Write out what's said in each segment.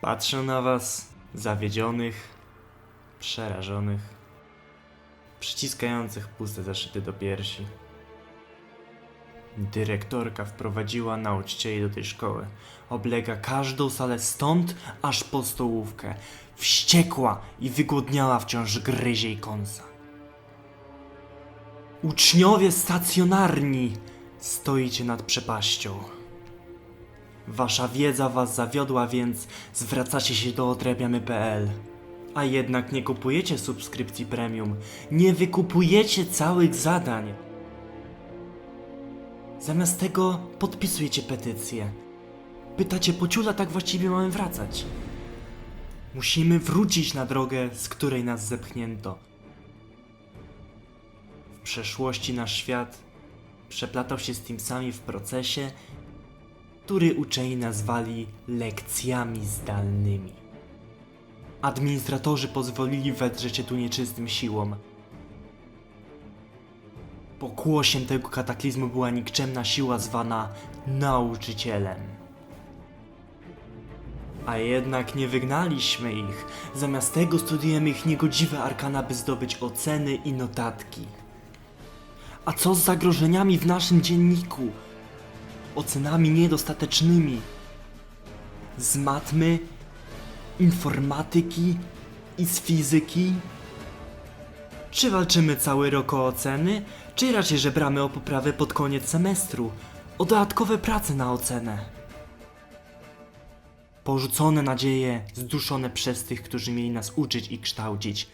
Patrzę na was, zawiedzionych, przerażonych, przyciskających puste zaszyty do piersi. Dyrektorka wprowadziła nauczycieli do tej szkoły. Oblega każdą salę stąd aż po stołówkę. Wściekła i wygłodniała wciąż gryzie i kąsa. Uczniowie stacjonarni, stoicie nad przepaścią. Wasza wiedza was zawiodła, więc zwracacie się do odrabiamy.pl. A jednak nie kupujecie subskrypcji premium, nie wykupujecie całych zadań. Zamiast tego podpisujecie petycję. Pytacie po ciula, tak właściwie mamy wracać. Musimy wrócić na drogę, z której nas zepchnięto. W przeszłości nasz świat przeplatał się z Teamsami w procesie, który uczeni nazwali lekcjami zdalnymi. Administratorzy pozwolili wedrzeć się tu nieczystym siłom. Pokłosiem tego kataklizmu była nikczemna siła zwana nauczycielem. A jednak nie wygnaliśmy ich. Zamiast tego studujemy ich niegodziwe arkana, by zdobyć oceny i notatki. A co z zagrożeniami w naszym dzienniku? Ocenami niedostatecznymi. Z matmy, informatyki i z fizyki? Czy walczymy cały rok o oceny, czy raczej żebramy o poprawę pod koniec semestru, o dodatkowe prace na ocenę? Porzucone nadzieje, zduszone przez tych, którzy mieli nas uczyć i kształcić.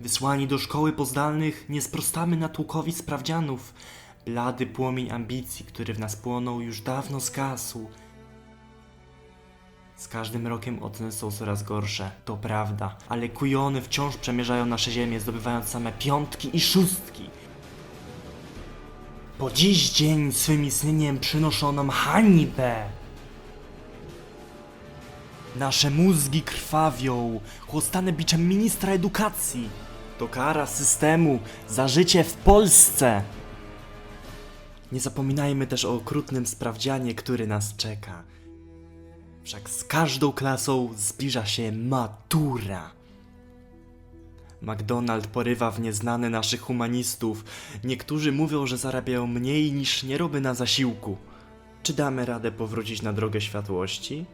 Wysłani do szkoły pozdalnych, nie sprostamy natłukowi sprawdzianów. Blady płomień ambicji, który w nas płonął, już dawno zgasł. Z każdym rokiem oceny są coraz gorsze, to prawda, ale kujony wciąż przemierzają nasze ziemię, zdobywając same piątki i szóstki. Po dziś dzień swym istnieniem przynoszą nam hańbę. Nasze mózgi krwawią, chłostane biczem ministra edukacji. To kara systemu za życie w Polsce. Nie zapominajmy też o okrutnym sprawdzianie, który nas czeka. Wszak z każdą klasą zbliża się matura. McDonald porywa w nieznane naszych humanistów. Niektórzy mówią, że zarabiają mniej niż nie roby na zasiłku. Czy damy radę powrócić na drogę światłości?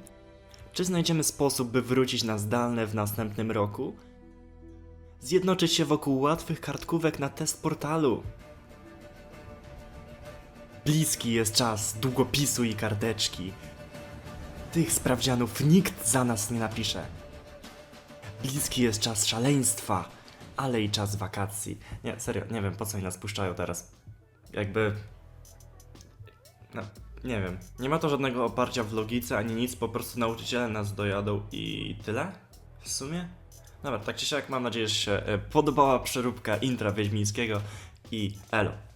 Czy znajdziemy sposób, by wrócić na zdalne w następnym roku? Zjednoczyć się wokół łatwych kartkówek na test portalu. Bliski jest czas długopisu i karteczki. Tych sprawdzianów nikt za nas nie napisze. Bliski jest czas szaleństwa, ale i czas wakacji. Nie, serio, nie wiem po co oni nas puszczają teraz. Jakby. No, nie wiem. Nie ma to żadnego oparcia w logice ani nic, po prostu nauczyciele nas dojadą i tyle? W sumie? Dobra, tak czy siak mam nadzieję, że się e, podobała przeróbka intra Wiedźmińskiego i elo.